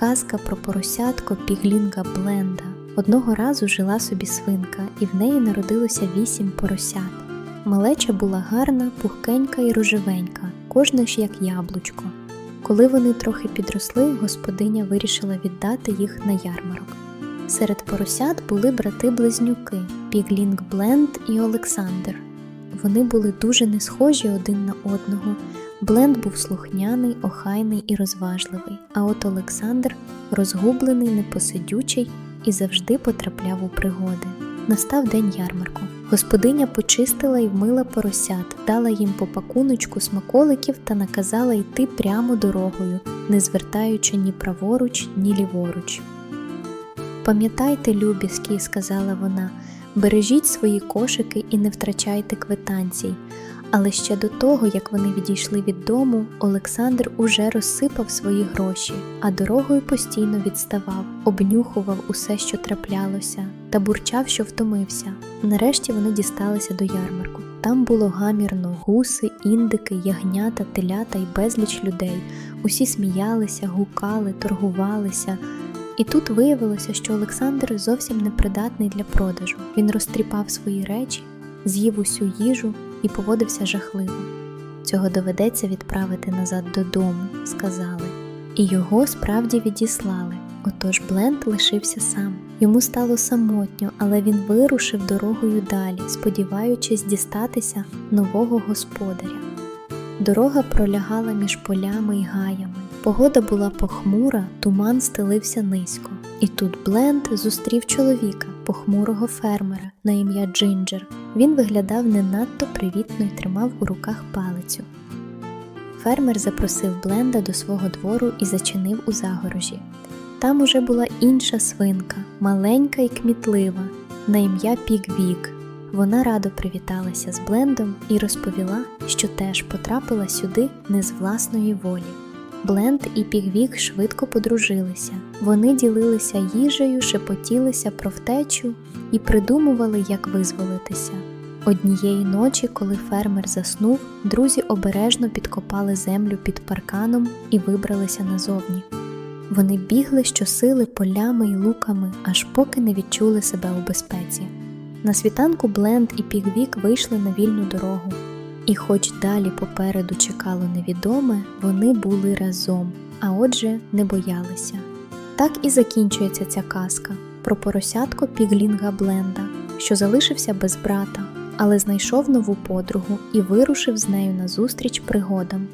Казка про поросятко Піглінга Бленда. Одного разу жила собі свинка, і в неї народилося вісім поросят. Малеча була гарна, пухкенька і рожевенька, кожна ж як яблучко. Коли вони трохи підросли, господиня вирішила віддати їх на ярмарок. Серед поросят були брати-близнюки Піглінг Бленд і Олександр. Вони були дуже не схожі один на одного. Бленд був слухняний, охайний і розважливий, а от Олександр розгублений, непосидючий і завжди потрапляв у пригоди. Настав день ярмарку. Господиня почистила і вмила поросят, дала їм по пакуночку смаколиків та наказала йти прямо дорогою, не звертаючи ні праворуч, ні ліворуч. Пам'ятайте, любівські, сказала вона, бережіть свої кошики і не втрачайте квитанцій. Але ще до того, як вони відійшли від дому, Олександр уже розсипав свої гроші, а дорогою постійно відставав, обнюхував усе, що траплялося, та бурчав, що втомився. Нарешті вони дісталися до ярмарку. Там було гамірно гуси, індики, ягнята, телята й безліч людей. Усі сміялися, гукали, торгувалися. І тут виявилося, що Олександр зовсім непридатний для продажу. Він розтріпав свої речі, з'їв усю їжу і поводився жахливо. Цього доведеться відправити назад додому, сказали, і його справді відіслали. Отож Бленд лишився сам. Йому стало самотньо, але він вирушив дорогою далі, сподіваючись дістатися нового господаря. Дорога пролягала між полями й гаями. Погода була похмура, туман стелився низько. І тут Бленд зустрів чоловіка, похмурого фермера на ім'я Джинджер. Він виглядав не надто привітно й тримав у руках палицю. Фермер запросив Бленда до свого двору і зачинив у загорожі. Там уже була інша свинка, маленька і кмітлива, на ім'я Пігвік. Вона радо привіталася з Блендом і розповіла, що теж потрапила сюди не з власної волі. Бленд і Пігвік швидко подружилися. Вони ділилися їжею, шепотілися про втечу і придумували, як визволитися. Однієї ночі, коли фермер заснув, друзі обережно підкопали землю під парканом і вибралися назовні. Вони бігли щосили полями й луками, аж поки не відчули себе у безпеці. На світанку Бленд і Пігвік вийшли на вільну дорогу. І хоч далі попереду чекало невідоме, вони були разом, а отже, не боялися. Так і закінчується ця казка про поросятко Піглінга Бленда, що залишився без брата, але знайшов нову подругу і вирушив з нею назустріч пригодам.